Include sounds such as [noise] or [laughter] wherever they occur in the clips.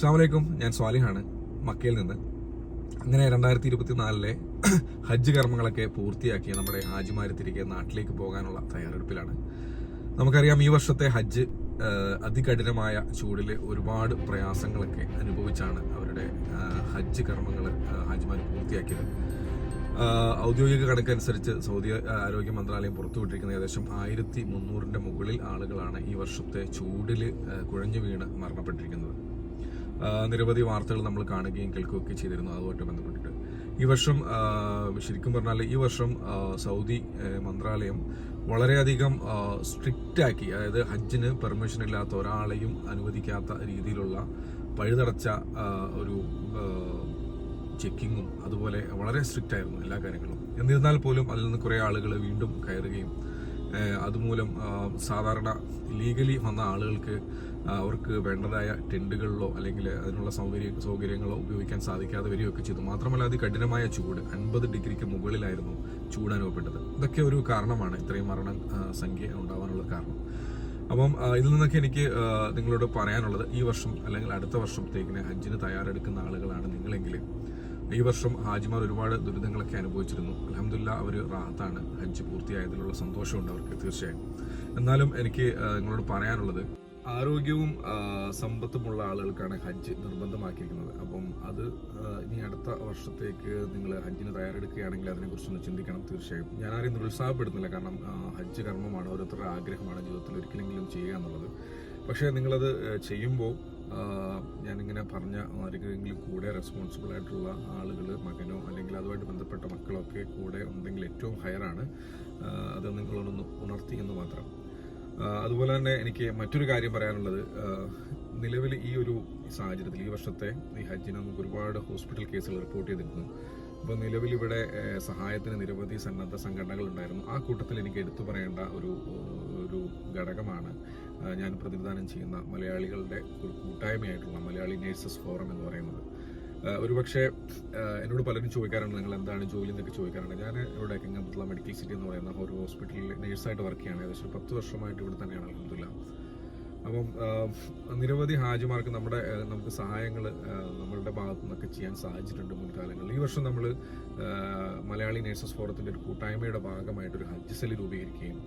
അസ്സാമലൈക്കും ഞാൻ സ്വാലിഹാണ് മക്കയിൽ നിന്ന്. അങ്ങനെ രണ്ടായിരത്തി ഇരുപത്തി നാലിലെ [clears throat] ഹജ്ജ് കർമ്മങ്ങളൊക്കെ പൂർത്തിയാക്കി നമ്മുടെ ഹാജിമാർ തിരികെ നാട്ടിലേക്ക് പോകാനുള്ള തയ്യാറെടുപ്പിലാണ്. നമുക്കറിയാം ഈ വർഷത്തെ ഹജ്ജ് അതികഠിനമായ ചൂടിൽ ഒരുപാട് പ്രയാസങ്ങളൊക്കെ അനുഭവിച്ചാണ് അവരുടെ ഹജ്ജ് കർമ്മങ്ങൾ ഹാജിമാർ പൂർത്തിയാക്കിയത്. ഔദ്യോഗിക കണക്കനുസരിച്ച് സൗദി ആരോഗ്യ മന്ത്രാലയം പുറത്തുവിട്ടിരിക്കുന്ന ഏകദേശം ആയിരത്തി മുന്നൂറിന്റെ മുകളിൽ ആളുകളാണ് ഈ വർഷത്തെ ചൂടിൽ കുഴഞ്ഞു വീണ് മരണപ്പെട്ടിരിക്കുന്നത്. നിരവധി വാർത്തകൾ നമ്മൾ കാണുകയും കേൾക്കുകയൊക്കെ ചെയ്തിരുന്നു. അതുമായിട്ട് ബന്ധപ്പെട്ടിട്ട്. ഈ വർഷം ശരിക്കും പറഞ്ഞാൽ ഈ വർഷം സൗദി മന്ത്രാലയം വളരെയധികം സ്ട്രിക്റ്റ് ആക്കി അതായത് ഹജ്ജിന് പെർമിഷൻ ഇല്ലാത്ത ഒരാളെയും അനുവദിക്കാത്ത രീതിയിലുള്ള പഴുതടച്ച ഒരു ചെക്കിങ്ങും അതുപോലെ വളരെ സ്ട്രിക്റ്റ് ആയിരുന്നു എല്ലാ കാര്യങ്ങളും. എന്നിരുന്നാൽ പോലും അതിൽ നിന്ന് കുറേ ആളുകൾ വീണ്ടും കയറുകയും അതുമൂലം സാധാരണ ലീഗലി വന്ന ആളുകൾക്ക് അവർക്ക് വേണ്ടതായ ടെന്റുകളിലോ അല്ലെങ്കിൽ അതിനുള്ള സൗകര്യ സൗകര്യങ്ങളോ ഉപയോഗിക്കാൻ സാധിക്കാതെ വരികയൊക്കെ ചെയ്തു. മാത്രമല്ല അത് കഠിനമായ ചൂട്. അൻപത് ഡിഗ്രിക്ക് മുകളിലായിരുന്നു ചൂട് അനുഭവപ്പെട്ടത്. ഇതൊക്കെ ഒരു കാരണമാണ്. ഇത്രയും മരണ സംഖ്യ ഉണ്ടാവാനുള്ള കാരണം. അപ്പം ഇതിൽ നിന്നൊക്കെ എനിക്ക് നിങ്ങളോട് പറയാനുള്ളത് ഈ വർഷം അല്ലെങ്കിൽ അടുത്ത വർഷത്തേക്കിന് ഹജ്ജിന് തയ്യാറെടുക്കുന്ന ആളുകളാണ് നിങ്ങളെങ്കിൽ. ഈ വർഷം ഹാജിമാർ ഒരുപാട് ദുരിതങ്ങളൊക്കെ അനുഭവിച്ചിരുന്നു. അലഹമില്ല അവർ റാഹത്താണ്. ഹജ്ജ് പൂർത്തിയായതിലുള്ള സന്തോഷമുണ്ട് അവർക്ക് തീർച്ചയായും. എന്നാലും എനിക്ക് നിങ്ങളോട് പറയാനുള്ളത് ആരോഗ്യവും സമ്പത്തുമുള്ള ആളുകൾക്കാണ് ഹജ്ജ് നിർബന്ധമാക്കിയിരിക്കുന്നത്. അപ്പം അത് ഇനി അടുത്ത വർഷത്തേക്ക് നിങ്ങൾ ഹജ്ജിന് തയ്യാറെടുക്കുകയാണെങ്കിൽ അതിനെക്കുറിച്ചൊന്ന് ചിന്തിക്കണം തീർച്ചയായും. ഞാൻ ആരെയും നിരുത്സാഹപ്പെടുന്നില്ല കാരണം ഹജ്ജ് കർമ്മമാണ് ഓരോരുത്തരുടെ ആഗ്രഹമാണ് ജീവിതത്തിൽ ഒരിക്കലെങ്കിലും ചെയ്യുക എന്നുള്ളത്. പക്ഷേ നിങ്ങളത് ചെയ്യുമ്പോൾ ഞാനിങ്ങനെ പറഞ്ഞ ആരെങ്കിലും കൂടെ റെസ്പോൺസിബിൾ ആയിട്ടുള്ള ആളുകൾ മകനോ അല്ലെങ്കിൽ അതുമായിട്ട് ബന്ധപ്പെട്ട മക്കളൊക്കെ കൂടെ ഉണ്ടെങ്കിൽ ഏറ്റവും ഹയറാണ് അത് നിങ്ങളോടൊന്ന് ഉണർത്തി എന്ന് മാത്രം. അതുപോലെ തന്നെ എനിക്ക് മറ്റൊരു കാര്യം പറയാനുള്ളത്. നിലവിൽ ഈ ഒരു സാഹചര്യത്തിൽ ഈ വർഷത്തെ ഈ ഹജ്ജിന് നമുക്ക് ഒരുപാട് ഹോസ്പിറ്റൽ കേസുകൾ റിപ്പോർട്ട് ചെയ്തിരുന്നു. അപ്പോൾ നിലവിൽ ഇവിടെ സഹായത്തിന് നിരവധി സന്നദ്ധ സംഘടനകൾ ഉണ്ടായിരുന്നു. ആ കൂട്ടത്തിൽ എനിക്ക് എടുത്തു പറയേണ്ട ഒരു ഒരു ഘടകമാണ് ഞാൻ പ്രതിനിധാനം ചെയ്യുന്ന മലയാളികളുടെ ഒരു കൂട്ടായ്മയായിട്ടുള്ള മലയാളി നേഴ്സസ് ഫോറം എന്ന് പറയുന്നത്. ഒരുപക്ഷെ പക്ഷേ എന്നോട് പലരും ചോദിക്കാറുണ്ട് നിങ്ങൾ എന്താണ് ജോലി എന്നൊക്കെ ചോദിക്കാറുണ്ട്. ഞാൻ ഇവിടെ കിങ്ങമ്പത്തുള്ള മെഡിക്കൽ സിറ്റി എന്ന് പറയുന്ന ഒരു ഹോസ്പിറ്റലിൽ നേഴ്സായിട്ട് വർക്ക് ചെയ്യാണ്. ഏകദേശം പത്ത് വർഷമായിട്ട് ഇവിടെ തന്നെയാണ് അലഹമില്ല അപ്പം നിരവധി ഹാജിമാർക്ക് നമ്മുടെ നമുക്ക് സഹായങ്ങൾ നമ്മളുടെ ഭാഗത്തു നിന്നൊക്കെ ചെയ്യാൻ സാധിച്ചിട്ടുണ്ട് മുൻകാലങ്ങളിൽ. ഈ വർഷം നമ്മൾ മലയാളി നേഴ്സസ് ഫോറത്തിന്റെ ഒരു കൂട്ടായ്മയുടെ ഭാഗമായിട്ട് ഒരു ഹജ്ജ് സെൽ രൂപീകരിക്കുകയും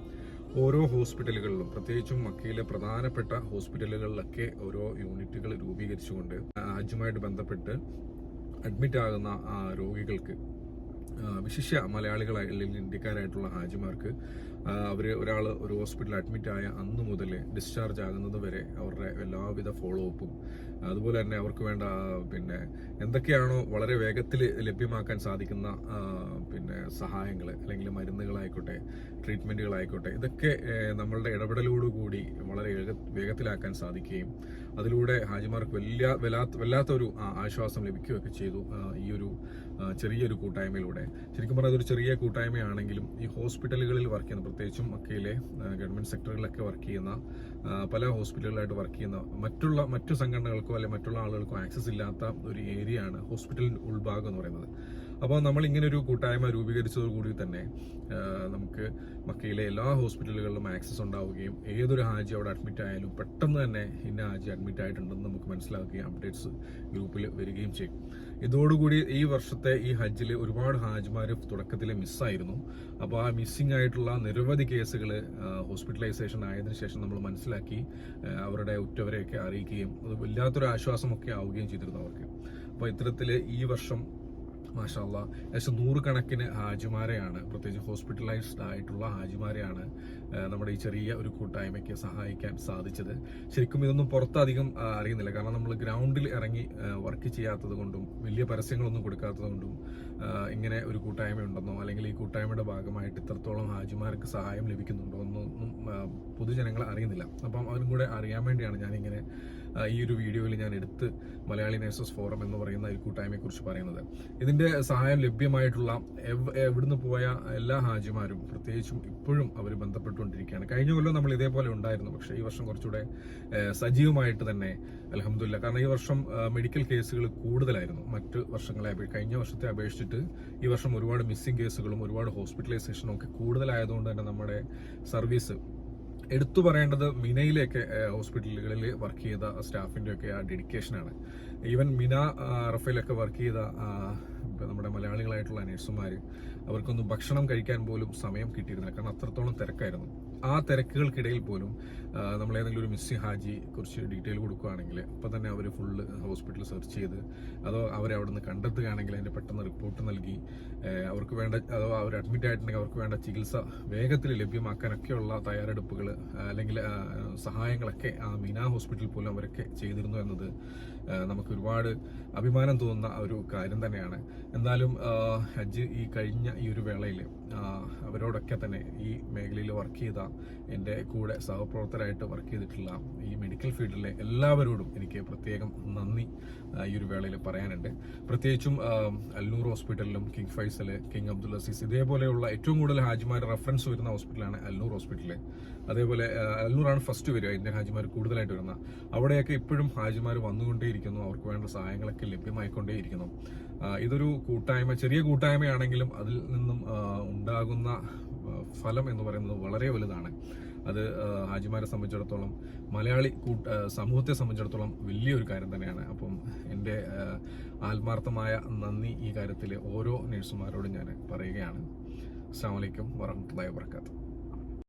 ഓരോ ഹോസ്പിറ്റലുകളിലും പ്രത്യേകിച്ചും മക്കയിലെ പ്രധാനപ്പെട്ട ഹോസ്പിറ്റലുകളിലൊക്കെ ഓരോ യൂണിറ്റുകൾ രൂപീകരിച്ചുകൊണ്ട് ഹജ്ജുമായിട്ട് ബന്ധപ്പെട്ട് അഡ്മിറ്റ് ആകുന്ന രോഗികൾക്ക് വിശിഷ്യ മലയാളികളായി അല്ലെങ്കിൽ ഇന്ത്യക്കാരായിട്ടുള്ള ഹാജിമാർക്ക് അവർ ഒരാൾ ഒരു ഹോസ്പിറ്റലിൽ അഡ്മിറ്റ് ആയ അന്ന് മുതൽ ഡിസ്ചാർജ് ആകുന്നത് വരെ അവരുടെ എല്ലാവിധ ഫോളോ അപ്പും അതുപോലെ തന്നെ അവർക്ക് വേണ്ട പിന്നെ എന്തൊക്കെയാണോ വളരെ വേഗത്തിൽ ലഭ്യമാക്കാൻ സാധിക്കുന്ന പിന്നെ സഹായങ്ങൾ അല്ലെങ്കിൽ മരുന്നുകളായിക്കോട്ടെ ട്രീറ്റ്മെന്റുകളായിക്കോട്ടെ ഇതൊക്കെ നമ്മളുടെ ഇടപെടലോടുകൂടി വളരെ വേഗത്തിലാക്കാൻ സാധിക്കുകയും അതിലൂടെ ഹാജിമാർക്ക് വലിയ വല്ലാത്ത വല്ലാത്തൊരു ആശ്വാസം ലഭിക്കുകയൊക്കെ ചെയ്തു ഈ ഒരു ചെറിയൊരു കൂട്ടായ്മയിലൂടെ. ശരിക്കും പറഞ്ഞാൽ അതൊരു ചെറിയ കൂട്ടായ്മയാണെങ്കിലും ഈ ഹോസ്പിറ്റലുകളിൽ വർക്ക് ചെയ്യുന്ന പ്രത്യേകിച്ചും മക്കയിലെ ഗവൺമെന്റ് സെക്ടറുകളിലൊക്കെ വർക്ക് ചെയ്യുന്ന പല ഹോസ്പിറ്റലുകളായിട്ട് വർക്ക് ചെയ്യുന്ന മറ്റുള്ള മറ്റു സംഘടനകൾക്കോ അല്ലെങ്കിൽ മറ്റുള്ള ആളുകൾക്കോ ആക്സസ് ഇല്ലാത്ത ഒരു ഏരിയയാണ് ഹോസ്പിറ്റൽ ഉൾഭാഗം എന്ന് പറയുന്നത്. അപ്പോൾ നമ്മൾ ഇങ്ങനെ ഒരു കൂട്ടായ്മ രൂപീകരിച്ചതോടുകൂടി തന്നെ നമുക്ക് മക്കയിലെ എല്ലാ ഹോസ്പിറ്റലുകളിലും ആക്സസ് ഉണ്ടാവുകയും ഏതൊരു ഹാജി അവിടെ അഡ്മിറ്റ് ആയാലും പെട്ടെന്ന് തന്നെ ഇന്ന ഹാജി അഡ്മിറ്റ് ആയിട്ടുണ്ടെന്ന് നമുക്ക് മനസ്സിലാക്കുകയും അപ്ഡേറ്റ്സ് ഗ്രൂപ്പിൽ വരികയും ചെയ്യും. ഇതോടുകൂടി ഈ വർഷത്തെ ഈ ഹജ്ജിൽ ഒരുപാട് ഹാജിമാർ തുടക്കത്തിൽ മിസ്സായിരുന്നു അപ്പോൾ ആ മിസ്സിംഗ് ആയിട്ടുള്ള നിരവധി കേസുകൾ ഹോസ്പിറ്റലൈസേഷൻ ആയതിനു ശേഷം നമ്മൾ മനസ്സിലാക്കി അവരുടെ ഉറ്റവരെയൊക്കെ അറിയിക്കുകയും അത് വല്ലാത്തൊരു ആശ്വാസമൊക്കെ ആവുകയും ചെയ്തിരുന്നു അവർക്ക്. അപ്പോൾ ഇത്തരത്തിൽ ഈ വർഷം മാഷാല്ല. ഏകദേശം നൂറുകണക്കിന് ഹാജിമാരെയാണ് പ്രത്യേകിച്ച് ഹോസ്പിറ്റലൈസ്ഡ് ആയിട്ടുള്ള ഹാജിമാരെയാണ് നമ്മുടെ ഈ ചെറിയ ഒരു കൂട്ടായ്മയ്ക്ക് സഹായിക്കാൻ സാധിച്ചത്. ശരിക്കും ഇതൊന്നും പുറത്തധികം അറിയുന്നില്ല. കാരണം നമ്മൾ ഗ്രൗണ്ടിൽ ഇറങ്ങി വർക്ക് ചെയ്യാത്തത് കൊണ്ടും വലിയ പരസ്യങ്ങളൊന്നും കൊടുക്കാത്തത് കൊണ്ടും ഇങ്ങനെ ഒരു കൂട്ടായ്മ ഉണ്ടെന്നോ അല്ലെങ്കിൽ ഈ കൂട്ടായ്മയുടെ ഭാഗമായിട്ട് ഇത്രത്തോളം ഹാജിമാർക്ക് സഹായം ലഭിക്കുന്നുണ്ടോ എന്നൊന്നും പൊതുജനങ്ങൾ അറിയുന്നില്ല. അപ്പം അവരും കൂടെ അറിയാൻ വേണ്ടിയാണ് ഞാനിങ്ങനെ ഈ ഒരു വീഡിയോയിൽ ഞാൻ എടുത്ത് മലയാളി നേഴ്സസ് ഫോറം എന്ന് പറയുന്ന ഈ കൂട്ടായ്മയെക്കുറിച്ച് പറയുന്നത്. ഇതിന്റെ സഹായം ലഭ്യമായിട്ടുള്ള എവ്- എവിടുന്ന് പോയ എല്ലാ ഹാജിമാരും പ്രത്യേകിച്ചും ഇപ്പോഴും അവർ ബന്ധപ്പെട്ടുകൊണ്ടിരിക്കുകയാണ്. കഴിഞ്ഞ കൊല്ലം നമ്മൾ ഇതേപോലെ ഉണ്ടായിരുന്നു. പക്ഷേ ഈ വർഷം കുറച്ചുകൂടെ സജീവമായിട്ട് തന്നെ അലഹമില്ല കാരണം ഈ വർഷം മെഡിക്കൽ കേസുകൾ കൂടുതലായിരുന്നു. മറ്റ് വർഷങ്ങളെ കഴിഞ്ഞ വർഷത്തെ അപേക്ഷിച്ചിട്ട് ഈ വർഷം ഒരുപാട് മിസ്സിംഗ് കേസുകളും ഒരുപാട് ഹോസ്പിറ്റലൈസേഷനും ഒക്കെ കൂടുതലായതുകൊണ്ട് തന്നെ നമ്മുടെ സർവീസ് എടുത്തു പറയേണ്ടത് മിനയിലെയൊക്കെ ഹോസ്പിറ്റലുകളിൽ വർക്ക് ചെയ്ത സ്റ്റാഫിന്റെയൊക്കെ ആ ഡെഡിക്കേഷനാണ്. ഈവൻ മിന റഫേലൊക്കെ വർക്ക് ചെയ്ത നമ്മുടെ മലയാളികളായിട്ടുള്ള നഴ്സുമാർ അവർക്കൊന്നും ഭക്ഷണം കഴിക്കാൻ പോലും സമയം കിട്ടിയിരുന്നില്ല. കാരണം അത്രത്തോളം തിരക്കായിരുന്നു. ആ തിരക്കുകൾക്കിടയിൽ പോലും നമ്മൾ ഏതെങ്കിലും ഒരു മിസ്സി ഹാജി കുറിച്ച് ഡീറ്റെയിൽ കൊടുക്കുകയാണെങ്കിൽ അപ്പം തന്നെ അവർ ഫുള്ള് ഹോസ്പിറ്റൽ സെർച്ച് ചെയ്ത് അതോ അവരെ അവിടെ നിന്ന് കണ്ടെത്തുകയാണെങ്കിൽ അതിന്റെ പെട്ടെന്ന് റിപ്പോർട്ട് നൽകി അവർക്ക് വേണ്ട അതോ അവർ അഡ്മിറ്റ് ആയിട്ടുണ്ടെങ്കിൽ അവർക്ക് വേണ്ട ചികിത്സ വേഗത്തിൽ ലഭ്യമാക്കാനൊക്കെയുള്ള തയ്യാറെടുപ്പുകൾ അല്ലെങ്കിൽ സഹായങ്ങളൊക്കെ ആ മീന ഹോസ്പിറ്റലിൽ പോലും അവരൊക്കെ ചെയ്തിരുന്നു എന്നത് നമുക്ക് ഒരുപാട് അഭിമാനം തോന്നുന്ന ഒരു കാര്യം തന്നെയാണ്. എന്തായാലും ഹജ്ജ് ഈ കഴിഞ്ഞ ഈ ഒരു വേളയിൽ അവരോടൊക്കെ തന്നെ ഈ മേഖലയിൽ വർക്ക് ചെയ്ത എന്റെ കൂടെ സഹപ്രവർത്തകരായിട്ട് വർക്ക് ചെയ്തിട്ടുള്ള ഈ മെഡിക്കൽ ഫീൽഡിലെ എല്ലാവരോടും എനിക്ക് പ്രത്യേകം നന്ദി ഈ ഒരു വേളയിൽ പറയാനുണ്ട്. പ്രത്യേകിച്ചും അല്ലൂർ ഹോസ്പിറ്റലിലും King Faisal King Abdul Aziz ഇതേപോലെയുള്ള ഏറ്റവും കൂടുതൽ ഹാജിമാർ റെഫറൻസ് വരുന്ന ഹോസ്പിറ്റലാണ് അല്ലൂർ ഹോസ്പിറ്റൽ അതേപോലെ അല്ലൂറാണ് ഫസ്റ്റ് വരിക ഇന്ത്യൻ ഹാജിമാർ കൂടുതലായിട്ട് വരുന്ന. അവിടെയൊക്കെ ഇപ്പോഴും ഹാജിമാർ വന്നുകൊണ്ടേയിരിക്കുന്നു അവർക്ക് വേണ്ട സഹായങ്ങളൊക്കെ ലഭ്യമായിക്കൊണ്ടേയിരിക്കുന്നു. ഇതൊരു കൂട്ടായ്മ ചെറിയ കൂട്ടായ്മയാണെങ്കിലും അതിൽ നിന്നും ഉണ്ടാകുന്ന ഫലം എന്ന് പറയുന്നത് വളരെ വലുതാണ്. അത് ഹാജിമാരെ സംബന്ധിച്ചിടത്തോളം മലയാളി കൂട്ട സമൂഹത്തെ സംബന്ധിച്ചിടത്തോളം വലിയൊരു കാര്യം തന്നെയാണ്. അപ്പം എന്റെ ആത്മാർത്ഥമായ നന്ദി ഈ കാര്യത്തിൽ ഓരോ നഴ്സുമാരോടും ഞാൻ പറയുകയാണ്. അസ്സാം വലൈക്കും വറഹമുല്ലാ വാബർക്കാത്തു